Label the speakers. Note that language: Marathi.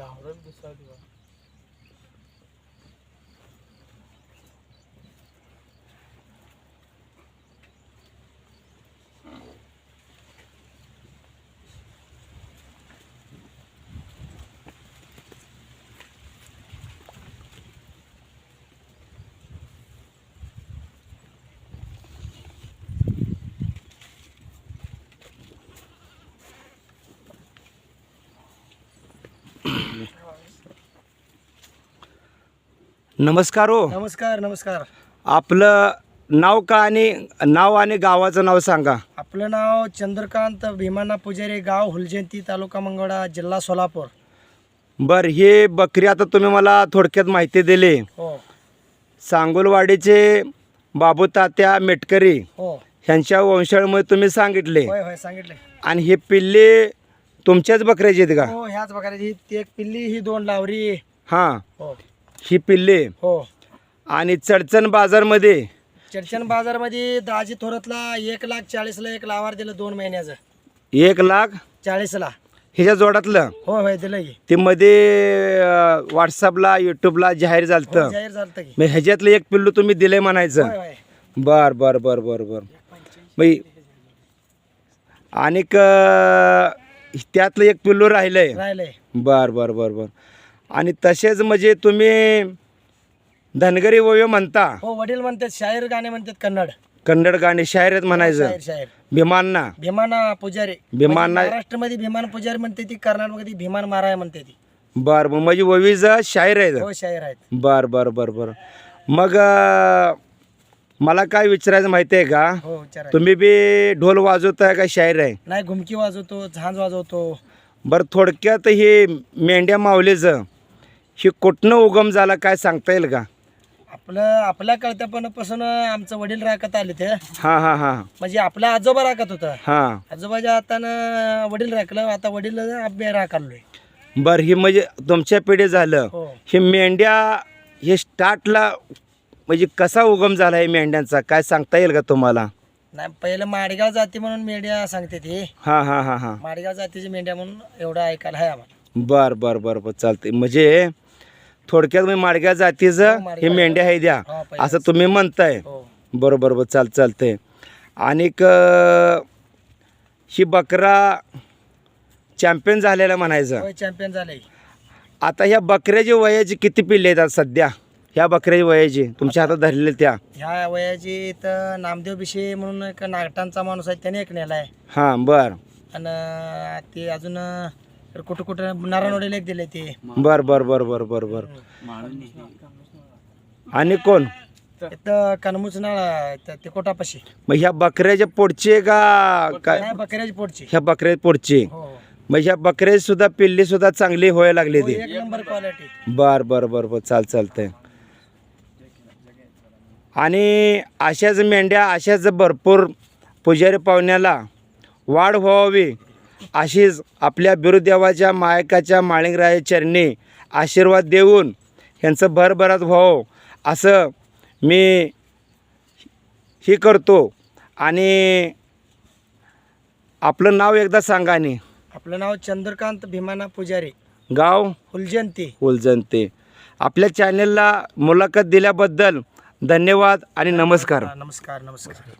Speaker 1: 老人 orang. नमस्कार हो.
Speaker 2: नमस्कार नमस्कार.
Speaker 1: आपलं नाव का आणि नाव आणि गावाचं नाव सांगा.
Speaker 2: आपलं नाव चंद्रकांत भीमाना पुजारी गाव हुलजयंती तालुका मंगळा जिल्हा सोलापूर.
Speaker 1: बर हे बकरी आता तुम्ही मला थोडक्यात माहिती दिली.
Speaker 2: हो.
Speaker 1: सांगोलवाडीचे बाबू तात्या मेटकरी
Speaker 2: हो.
Speaker 1: ह्यांच्या वंशाळमुळे तुम्ही सांगितले.
Speaker 2: होय होय सांगितले.
Speaker 1: आणि हे पिल्ले तुमच्याच बकऱ्याचे आहेत का?
Speaker 2: हो ह्याच ही ती एक पिल्ली ही दोन लावरी.
Speaker 1: हां.
Speaker 2: हो.
Speaker 1: ही पिल्ले.
Speaker 2: हो.
Speaker 1: आणि चडचण बाजारमध्ये?
Speaker 2: चर्चन बाजारमध्ये दाजी थोरातला एक लाख चाळीसला एक लावार दिलं दोन महिन्याचं.
Speaker 1: एक लाख?
Speaker 2: चाळीसला.
Speaker 1: ह्याच्या जोडातलं?
Speaker 2: होय होय दिलं की.
Speaker 1: ते मध्ये व्हॉट्सअपला यूट्यूबला जाहीर
Speaker 2: हो,
Speaker 1: झालं
Speaker 2: जाहीर झालं की.
Speaker 1: मग ह्याच्यातलं एक पिल्लू तुम्ही दिलंय म्हणायचं.
Speaker 2: होय
Speaker 1: बर बर बर बर बर. बाई आणि त्यातलं एक पिल्लू राहिलंय.
Speaker 2: राहिलंय.
Speaker 1: बर बर बर बर. आणि तसेच म्हणजे तुम्ही धनगरी वय म्हणता.
Speaker 2: हो वडील म्हणतात शाहीर गाणे म्हणतात कन्नड.
Speaker 1: कन्नड गाणे शायर आहेत म्हणायचं.
Speaker 2: शाहीर शाहीर.
Speaker 1: भीमांना.
Speaker 2: भीमाना पुजारी.
Speaker 1: भीमाना
Speaker 2: महाराष्ट्रामध्ये भीमान पुजारी म्हणते ती कर्नाटकमध्ये भीमान माराय म्हणते ती.
Speaker 1: बर बर म्हणजे ववीज शायर आहेत.
Speaker 2: हो शाहीर आहेत.
Speaker 1: बर बर बर बर. मग अं, मला काय विचारायचं माहिती आहे का?
Speaker 2: हो विचारा
Speaker 1: तुम्ही बी ढोल वाजवताय का शायर आहे?
Speaker 2: नाही घुमकी वाजवतो झांज वाजवतो.
Speaker 1: बरं थोडक्यात हे मेंढ्या माऊलीचं हे कुठनं उगम झाला काय सांगता येईल का?
Speaker 2: आपलं आपल्या कळत्यापणापासून आमचं वडील राखत आले ते
Speaker 1: हां हां हां.
Speaker 2: म्हणजे आपला आजोबा राखत होता.
Speaker 1: हां.
Speaker 2: आजोबाच्या हातानं वडील राखलं आता वडील आम्ही राखालोय
Speaker 1: बरं हे म्हणजे तुमच्या पिढी झालं.
Speaker 2: हो.
Speaker 1: हे मेंढ्या हे स्टार्टला म्हणजे कसा उगम झाला आहे मेंढ्यांचा? काय सांगता येईल का तुम्हाला?
Speaker 2: नाही पहिलं माडगाव जाती म्हणून मेंढ्या सांगते ती.
Speaker 1: हां हां हां हां.
Speaker 2: माडगाव जातीची मेंढ्या म्हणून एवढं ऐकायला आहे आम्हाला.
Speaker 1: बर बर बर बर. चालते म्हणजे थोडक्यात मी माडग्या जातीचं
Speaker 2: हो,
Speaker 1: हे मेंढ्या आहे द्या.
Speaker 2: हो.
Speaker 1: असं तुम्ही म्हणताय.
Speaker 2: हो.
Speaker 1: बरोबर बरोबर चाल चालतंय. आणि ही बकरा चॅम्पियन झालेला म्हणायचं.
Speaker 2: चॅम्पियन झाले
Speaker 1: आता ह्या बकऱ्याची वयाची किती पिल्ले आहेत आज सध्या? ह्या बकऱ्याची वयाची तुमच्या हातात धरलेल्या त्या.
Speaker 2: ह्या वयाची तर नामदेव बिशे म्हणून एक नागटांचा माणूस आहे त्याने एक नेला आहे
Speaker 1: हां बर.
Speaker 2: आणि ते अजून कुठं कुठं नारायणवाडीला एक दिले ते.
Speaker 1: बर बर बर बर बर बर. आणि कोण?
Speaker 2: इथं कनमुच नाळ ते कोटापाशी.
Speaker 1: मग ह्या बकऱ्याच्या पोटचे का काय?
Speaker 2: नाही बकऱ्याची पोटची.
Speaker 1: ह्या बकऱ्या पोटची.
Speaker 2: हो.
Speaker 1: मग ह्या बकऱ्याची सुद्धा पिल्ली सुद्धा चांगली व्हायला लागली
Speaker 2: हो,
Speaker 1: ती
Speaker 2: एक नंबर क्वालिटी
Speaker 1: बर बर बर बर चाल चालतंय. आणि अशाच मेंढ्या अशाच भरपूर पुजारी पाहुण्याला वाढ व्हावी. अशीच आपल्या बिरुदेवाच्या मायकाच्या माळिंगराया चरणी आशीर्वाद देऊन ह्यांचं भरभराट व्हावं. असं मी ही करतो. आणि आपलं नाव एकदा सांगा आणि.
Speaker 2: आपलं नाव चंद्रकांत भीमाना पुजारी.
Speaker 1: गाव?
Speaker 2: हुलजयंती
Speaker 1: उलजनते आपल्या चॅनेलला मुलाखत दिल्याबद्दल धन्यवाद आणि नमस्कार.
Speaker 2: नमस्कार नमस्कार.